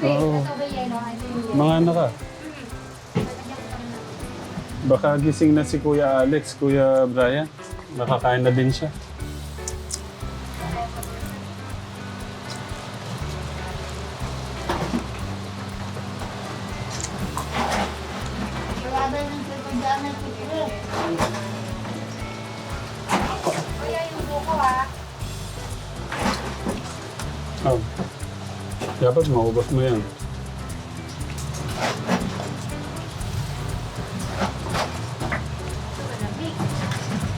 Oo. Mga anak ka. Baka gising na si Kuya Alex, Kuya Brian. Nakakain na din siya. Mo yan.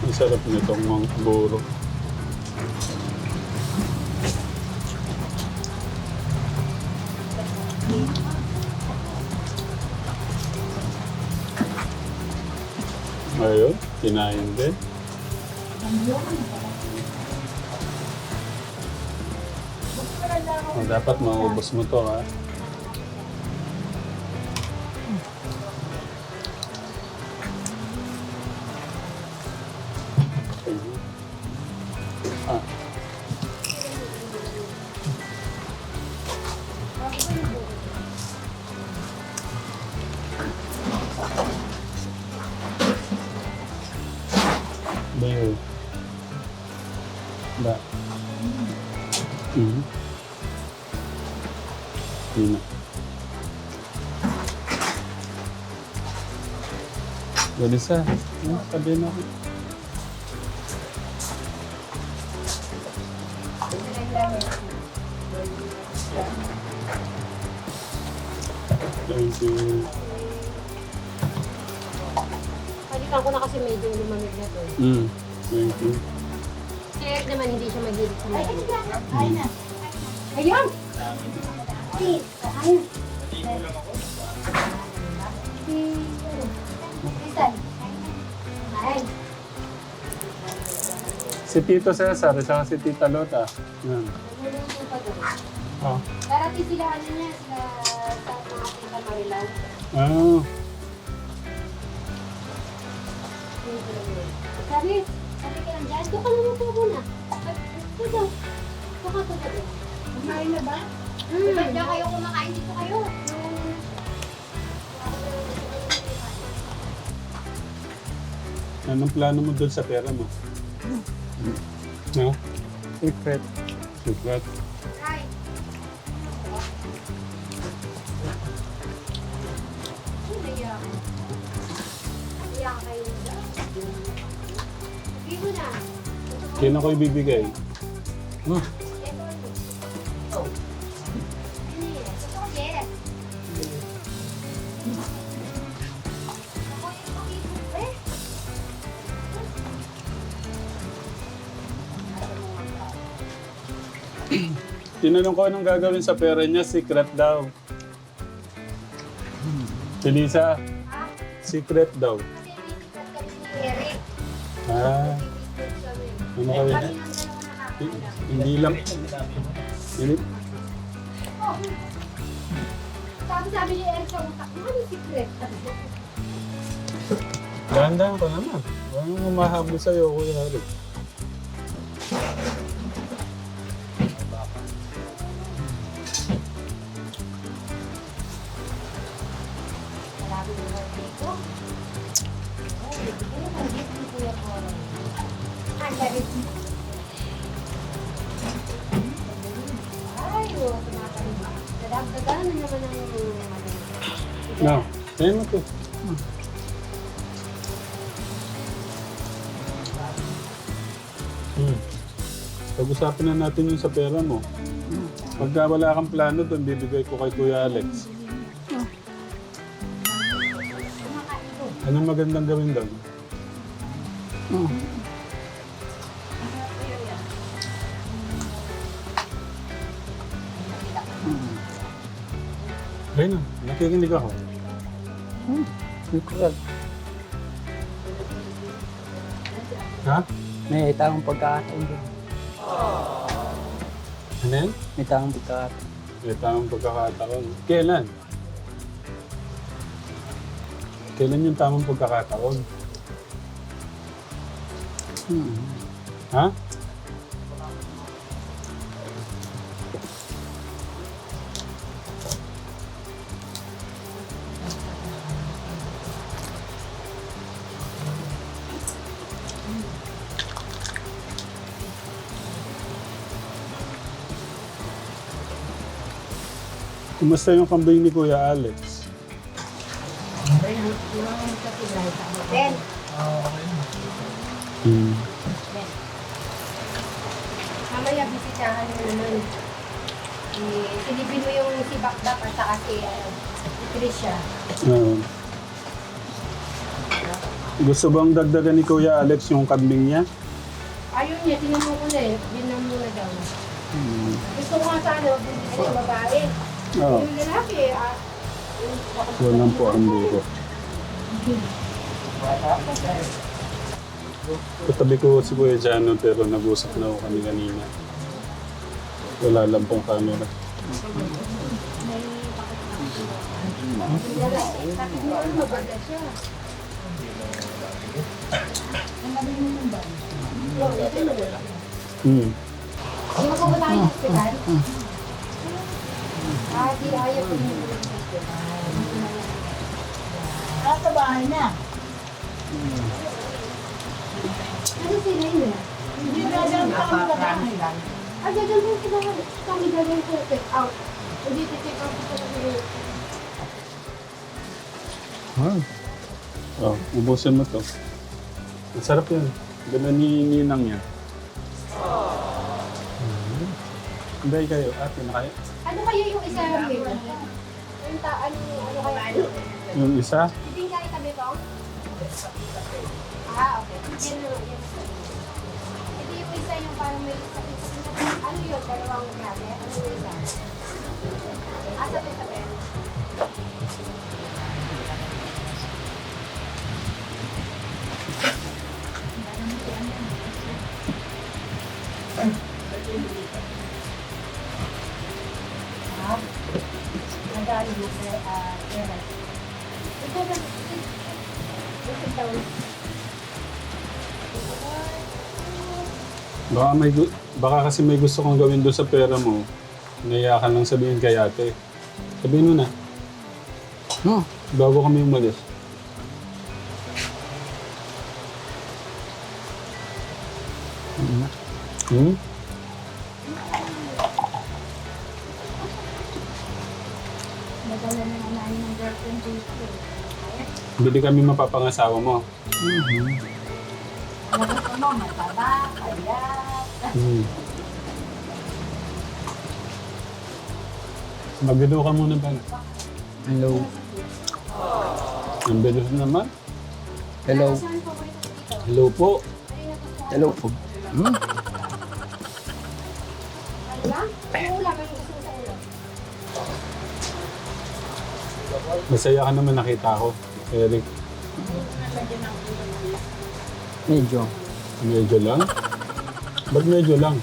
Ang sarap nitong mga buro. Ayun, kinain din. Oh, dapat maubos mo to ha. Ah, Bayo. Ba. Mhm. Dalisa. Ano, sabi na ako. Thank you. Palitan ko na kasi medyo lumamig na to. Mm. Thank you. Si Eric naman hindi siya mahilig sa malamig. Ayun! Si, ayun. Si, ano? Isan. Si Tito Cesar, at si Tita Lota. Yan. Doon. Oh. Darating sila niya, sila sa mga tita Marilan. Ah. Sabi, sabi ka lang dyan, doon ka lang ito muna. Ito daw. Ito ka daw. Kumain na ba? Hmm. Ba't daw kayo kumakain dito kayo? Anong plano mo doon sa pera mo? No? Secret. Secret. Sino ko ibibigay? Oh, tinanong ko anong gagawin sa pera niya, secret daw. Si Lisa, Ah, secret daw. Eric. Ah, ano kayo? Hindi lang. Hindi, Oh. Sabi sabi ni Eric sa utak, ano secret? dahan-dahan ka naman. Walang umahabol sa'yo, Kuya Alex. Dadagdagan na naman ang. No, ayun mo to. Hmm. Pag-usapin na natin yung sa pera mo. Pagka wala kang plano doon, bibigay ko kay Kuya Alex. Anong magandang gawin doon? Nakikinig ako. Hmm, natural. Ha? May tamang pagkakataon din. Ano yan? May tamang pagkakataon. May tamang pagkakataon. Kailan? Kailan yung tamang pagkakataon? Hmm. Ha? Kumusta yung kambing ni Kuya Alex? Hmm. Mamaya bisitahan mo naman. Eh, silipin mo yung si Bakbak at saka si, ano, si gusto bang dagdagan ni Kuya Alex yung kambing niya? Ayun niya, tinanong ko na eh. Yun na muna daw. Hmm. Gusto ko nga sana, bumili yung babae. Oo. Yung lalaki, ah, po ang buko. Katabi ko si Kuya Jano pero nag-usap na ako kami kanina. Wala lang pong camera. Hmm. Hindi mo ba tayo sa? Ah, di ayaw ko yung nasa bahay na. Ano sila yun? Hindi na lang kami sa bahay. Ah, gagan mo sila kami gagawin ko check out. Hindi check out ko sa Ah. Oh, ubusin mo to. Masarap yan. Ganda ni Ninang yan. Hindi kayo, ate na kayo. Ano kaya yung isa yung? Yung ta, ano, ano kaya? Yung isa, Hindi kaya tabi ko? Ah, okay. Yan yan. Hindi yung isa yung parang may sakit-sakit. Ano yun? Dalawang grabe? Ano yung isa? Ah, sabi-sabi. Nadali mo sa ah, pera. Ikaw ba? Sit down. baka, may, baka kasi may gusto kong gawin doon sa pera mo. Naiyakan lang sabihin kay ate. Sabihin mo na, No. bago kami umalis. Hmm? Nadala Bili kami mapapangasawa mo. Alam ko mo, mataba, payat. Hmm. Magbido ka muna ba? Hello. Ang bilis naman. Hello. Hello po. Hello po. Hmm? Ano ano? Masaya ka naman nakita ko. Eric, Medyo. medyo lang. Ba't medyo lang?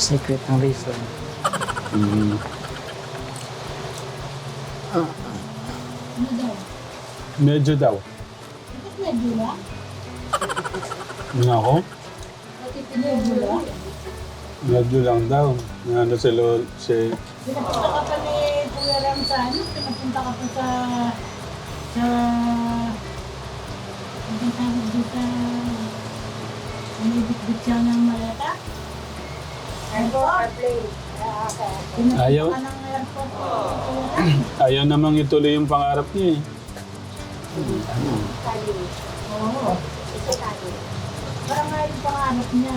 Secret ang reason. Daw? Medyo daw. Medyo lang? Nako, Medyo lang? daw. Ano si Lol, si... Pinapunta ka Ram sa ano? Pinapunta ka pa sa... sa... Ang tawag sa... Umibit-bit siya ng maleta? Airport? Pinapunta Ayaw. Ayaw namang ituloy yung pangarap niya eh. Kali. Oo. Parang nga yung pangarap niya.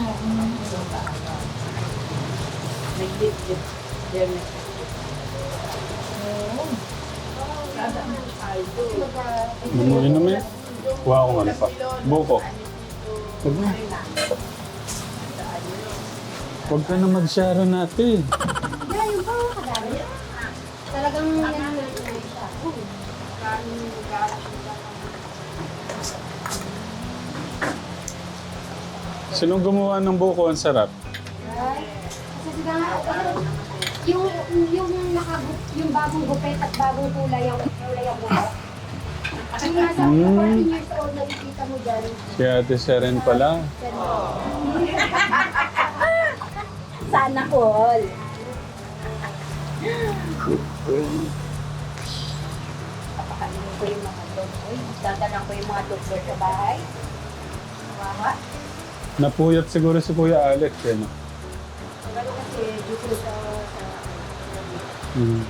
um, Bumuli naman yan. Kuha akong ano pa. Buko. Huwag na. Huwag ka na mag-share natin. Talagang yan ang siya. Sinong gumawa ng buko? Ang sarap. Kasi diba, yung, yung nakagup, yung bagong gupit at bagong kulay ang kulay ang buhok. Yung nasa Mm. 14 years old, nakikita mo dyan. Si Ate Seren pala. Sana all. Papakainin ko yung mga dog. Uy, dadalang ko yung mga dog sa bahay. Kawawa. Napuyat siguro si Kuya Alex. Eh, no? Pero kasi dito sa... Mm.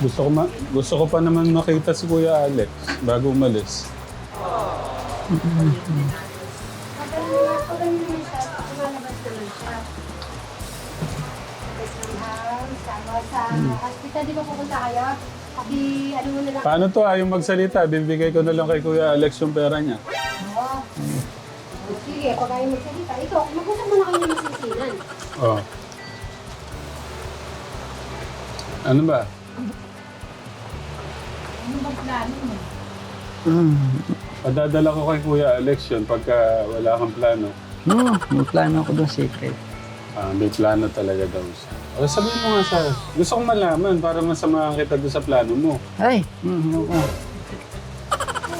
Gusto ko, ma- gusto ko pa naman makita si Kuya Alex bago umalis. Hospital, di ba pupunta kayo? Di, ano mo na lang. Paano to? Ayaw magsalita. Bibigay ko na lang kay Kuya Alex yung pera niya. Oo. Sige, pag ayaw magsalita. Ito, mag-usap muna kayo ng sisinan. Oh. Ano ba? Ano ba plano mo? Hmm. Padadala ko kay Kuya Alex yun pagka wala kang plano. Hmm, may plano ako doon secret. Ah, may plano talaga daw siya. O sabihin mo nga sa... Gusto kong malaman para masamahan kita doon sa plano mo. Ay, hmm, ako.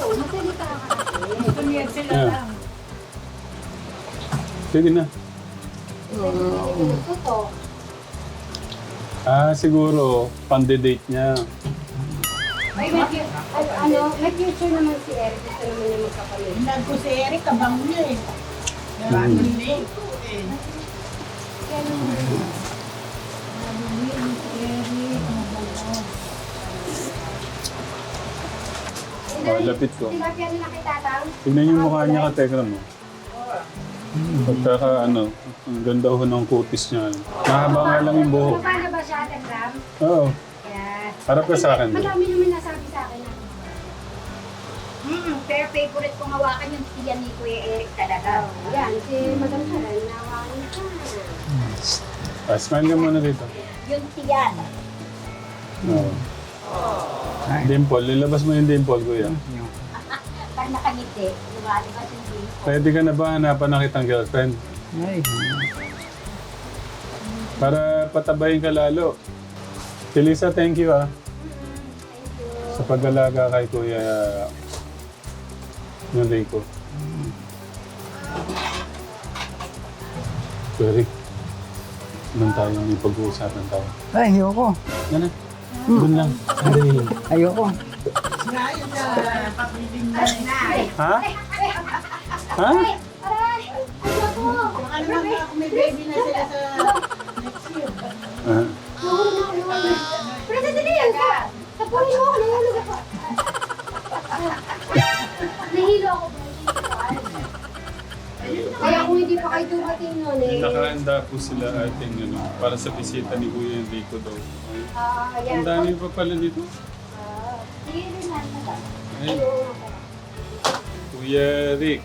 Oo, magsalita ka kasi. Yeah. Sige na. Totoo. Ah, siguro, pande-date niya. Ay, may, ay, ano, may future naman si Eric. Gusto naman niya magkapalit. Hinag ko si Eric, kabang niya eh. Hmm. late ko eh. Kaya naman, Oh, lapit ko. Tignan yung mukha niya ka, Tekra mo. Pagkaka ano, ang ganda ho ng kutis niya. Mahaba nga lang yung buhok. Paano ba siya, Tagram? Oo. Kaya, Harap ka sa akin. madami naman nasabi sa akin na. Hmm, pero favorite kong hawakan yung tiyan ni Kuya Eric talaga. Yan, si Madam Sharon, nawakan ka. Ah, smile ka muna dito. Yung tiyan. Oo. Dimple, lilabas mo yung dimple, kuya. Pag nakangiti, lumalabas yung dimple. Pwede ka na ba hanapan na kitang girlfriend? ay, Para patabayin ka lalo. Si Lisa, thank you ah. Sa pag-alaga kay Kuya Enrico. Sorry. Doon tayo, may pag-uusapan tayo. ay, ayoko. Yan na. Doon lang. Sandali lang. Ayoko. Ha? Ha? Ano. Ah. Nahilo ako. Kaya kung hindi pa kayo dumating nun eh. Nakahanda po sila ating ano, para sa bisita ni Kuya Enrico daw. Ah, yan. Ang dami pa pala dito. Ay. Kuya Rick,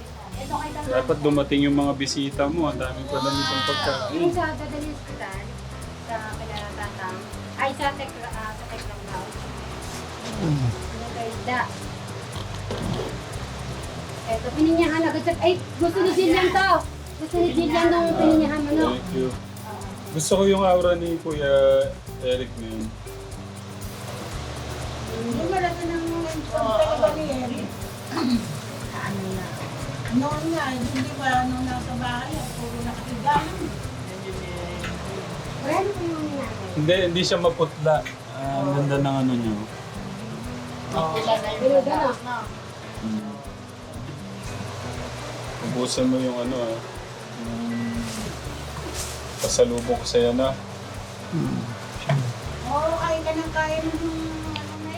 dapat dumating yung mga bisita mo. Ang dami pala nitong pagkain. Yung sa dadalhin hospital, sa kailangan tatang, ay sa tekla, ah, sa teklang daw. Ano kay Da. Eto, pininyahan agad sa, ay, gusto ni Jillian to. Gusto ni Jillian nung pininyahan mo, no? Thank you. Gusto ko yung aura ni Kuya Eric na yun. Hindi malaki ng Eric. ano na. Noon nga, hindi ba nung nasa bahay, puro nakahiga lang. Wala na po yung nangyari. Hindi, hindi siya maputla. Ah, ang ganda ng ano niyo. Binuga na. Hmm. Ubusan mo yung ano ah. Yung pasalubong ko sa'yo na. Oo, kain ka ng kain ng.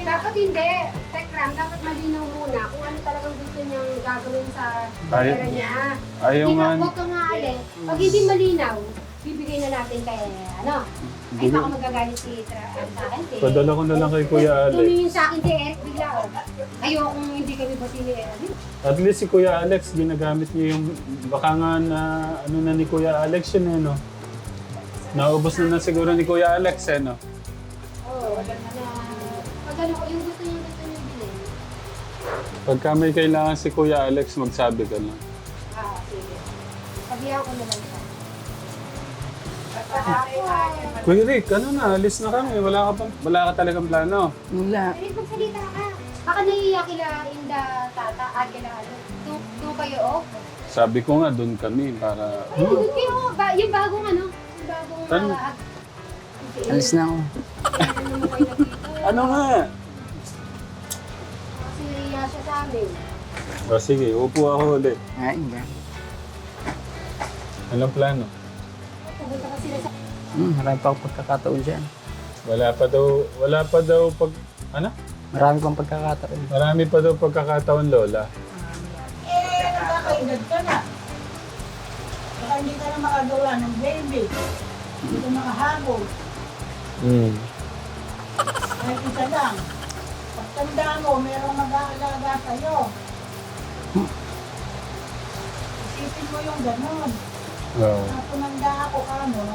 Dapat hindi. Tekram, dapat malinaw muna kung ano talagang gusto niyang gagawin sa Ay- pera niya. Ayaw nga. na, huwag ka nga alis. Pag hindi malinaw, bibigay na natin kay, ano, ay Hindi. baka magagalit si Tra, ano sa akin, si... Padala ko na lang kay Kuya Alex. Tumingin sa akin si Eric bigla, oh. Ayokong hindi kami bati ni Eric. At least si Kuya Alex, ginagamit niya yung... Baka nga na ano na ni Kuya Alex yun eh, no? Naubos na na siguro ni Kuya Alex eh, no? Oo, na, pag ano, yung gusto niya, gusto niya bilhin. Pagka may kailangan si Kuya Alex, magsabi ka lang. Ah, sige. Sabihan ko naman siya. Kuya Rick, ano na, alis na kami. Wala ka, pa, wala ka talagang plano. Wala. Pwede magsalita ka. Baka naiiyak kila Inda Tata at kila ano. Doon doon kayo oh. Sabi ko nga, doon kami para... Ay, doon kayo oh. Ba, yung bagong ano. Yung bagong Ano? uh, Alis na ako. Ano mo kayo nandito? Ano nga? Kasi naiiyak siya sa amin. O sige, upo ako ulit. Ay, hindi. Anong plano? Pupunta ka sila sa... Hmm, marami pa akong pagkakataon dyan. Wala pa daw, wala pa daw pag... Ano? Marami pang pagkakataon. Marami pa daw pagkakataon, Lola. Eh, nakakaedad ka na. Baka hindi ka na makagawa ng baby. Hindi ka makahabol. Hmm. Kahit isa lang. Pagtanda mo, merong mag-aalaga sa'yo. Isipin mo yung ganun. Oo. Kung tumanda ako ka mo,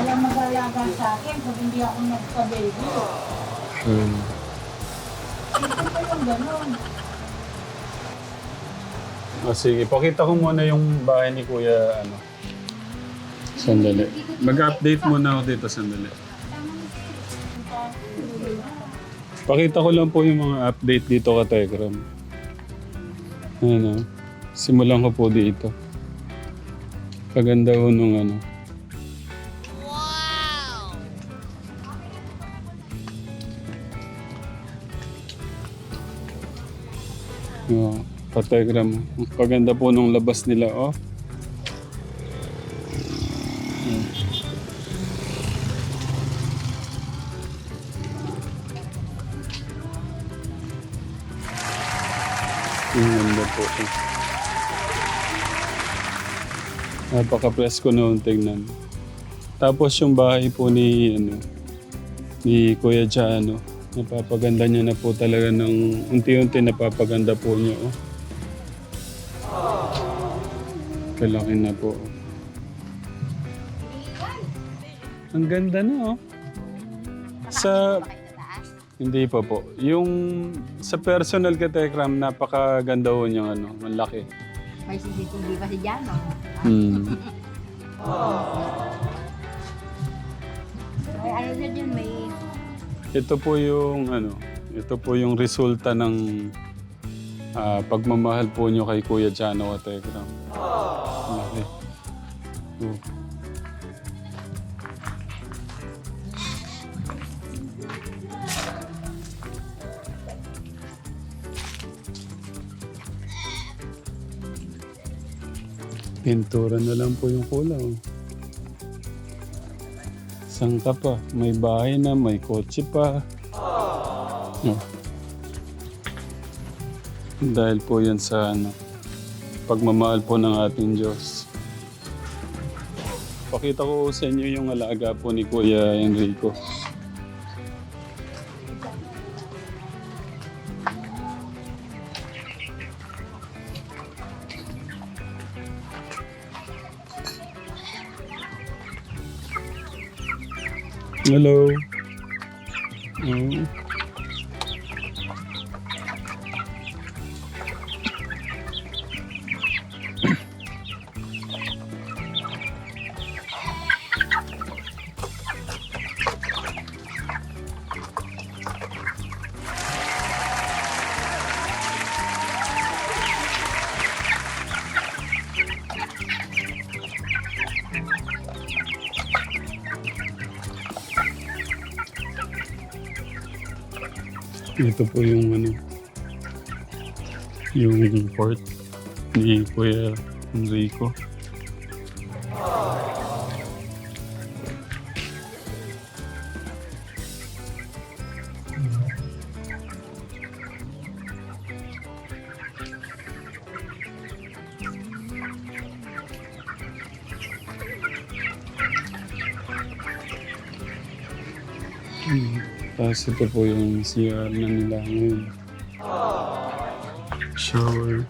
walang mag-aalaga sa akin kung hindi ako nagka-baby. Hmm. Isipin mo yung ganun. O sige, pakita ko muna yung bahay ni Kuya, ano. Sandali. Mag-update muna ako dito, sandali. Pakita ko lang po yung mga update dito ka Telegram. Ano, simulan ko po dito. Kaganda ho nung ano. Wow. Ka-Telegram. Ang Paganda po nung labas nila, oh. Ganda po. eh. Napaka-presko noon tingnan. Tapos yung bahay po ni, ano, ni Kuya Jano, napapaganda niya na po talaga ng unti-unti napapaganda po niya. Oh. Kalaki na po. Ang ganda na oh. Sa hindi pa po. Yung sa personal ka Tekram, napakaganda ho niyang ano, malaki. May CCTV pa si Jano. Hmm. Ay, ano na dyan, may... Ito po yung ano, ito po yung resulta ng ah, pagmamahal po niyo kay Kuya Jano at Tekram. Laki. Oh. Pintura na lang po yung kulang. Saan ka pa? May bahay na, may kotse pa. Oh. Dahil po yan sa ano, pagmamahal po ng ating Diyos. Pakita ko sa inyo yung alaga po ni Kuya Enrico. Hello. Oh. Ito po yung ano, yung port ni Kuya Enrico. Ito po yung CR na nila ngayon. Shower.